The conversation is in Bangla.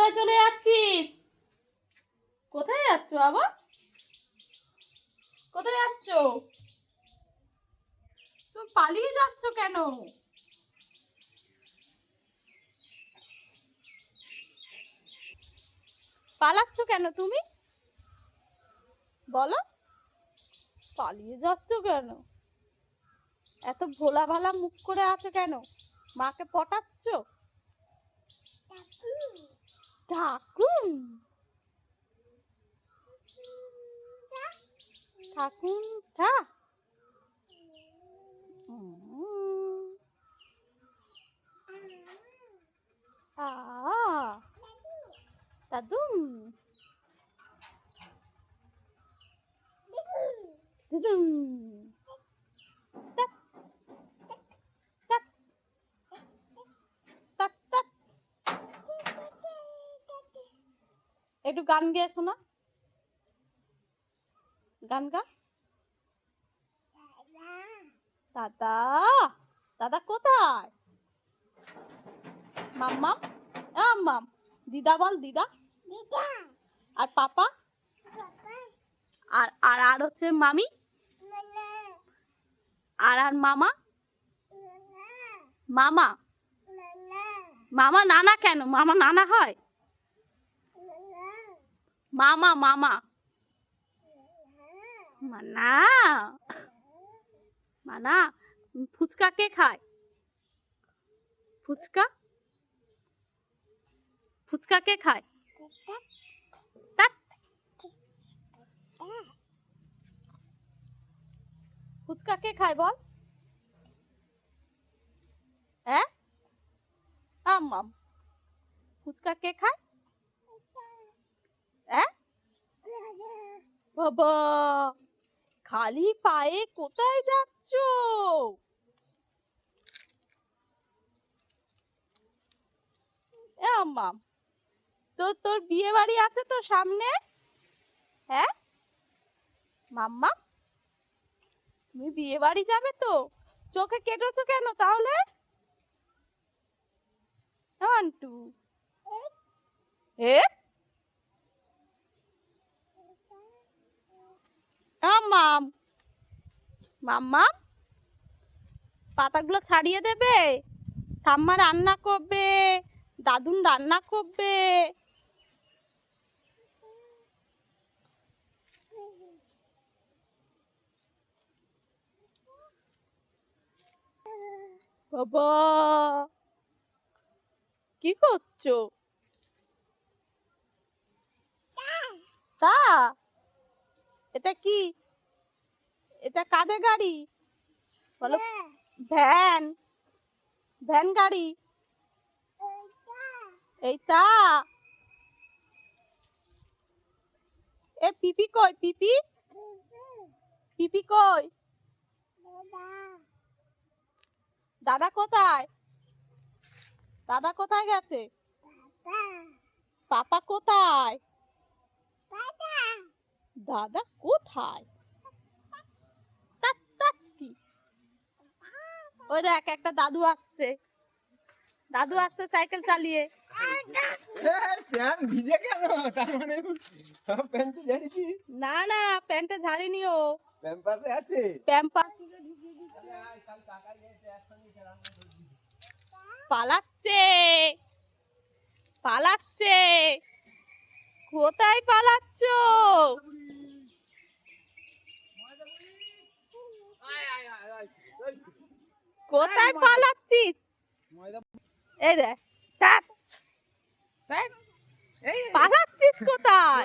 কোথায় চলে যাচ্ছিস? কোথায় যাচ্ছ বাবা? কোথায় যাচ্ছ? তুমি পালিয়ে যাচ্ছ কেন? পালাচ্ছ কেন তুমি? বলো। পালিয়ে যাচ্ছ কেন? এত ভোলা ভালা মুখ করে আছো কেন? মাকে পটাচ্ছ? ঠাকুন ঠাকুন ঠা। দাদুম দুদুম একটু গান গেয়ে শোনা। গান গা। দাদা দাদা কোথায়? মাম্মাম? মাম দিদা বল দিদা। আর পাপা? আর আর আর হচ্ছে মামি? আর আর মামা? মামা। মামা নানা কেন? মামা নানা হয়? মামা মামা। মানা। মানা, ফুচকা কে খায়? ফুচকা? ফুচকা কে খায়? ফুচকা কে খায় বল? হ্যাঁ? আম্মাম। ফুচকা কে খায়? হ্যাঁ বাবা খালি পায়ে কোথায় যাচ্ছ আম্মাম তো তোর বিয়ে বাড়ি আছে তো সামনে হ্যাঁ মাম্মা তুমি বিয়ে বাড়ি যাবে তো চোখে কেটেছো কেন তাহলে আন্টু এ মাম মাম্মা, পাতাগুলো ছাড়িয়ে দেবে, ঠাম্মা রান্না করবে, দাদুন রান্না করবে। কি করছ? তা, এটা কি? এটা কাদের গাড়ি? বলো। ভ্যান। ভ্যান। গাড়ি? এইটা। এ পিপি কই? পিপি? পিপি কই? দাদা কোথায়? দাদা কোথায় গেছে? পাপা কোথায়? দাদা কোথায়? ওই দেখ একটা দাদু আসছে। দাদু আসছে সাইকেল চালিয়ে। ভিজে কেন? তার মানে প্যান্ট ঝাড়িছি না না প্যান্টে ঝাড়িনি ও। প্যাম্পাসে আছে? প্যাম্পাস পালাচ্ছে। পালাচ্ছে। কোথায় পালাচ্ছ? কোথায় পালাচ্ছিস? এই দেখ পালাচ্ছিস কোথায়?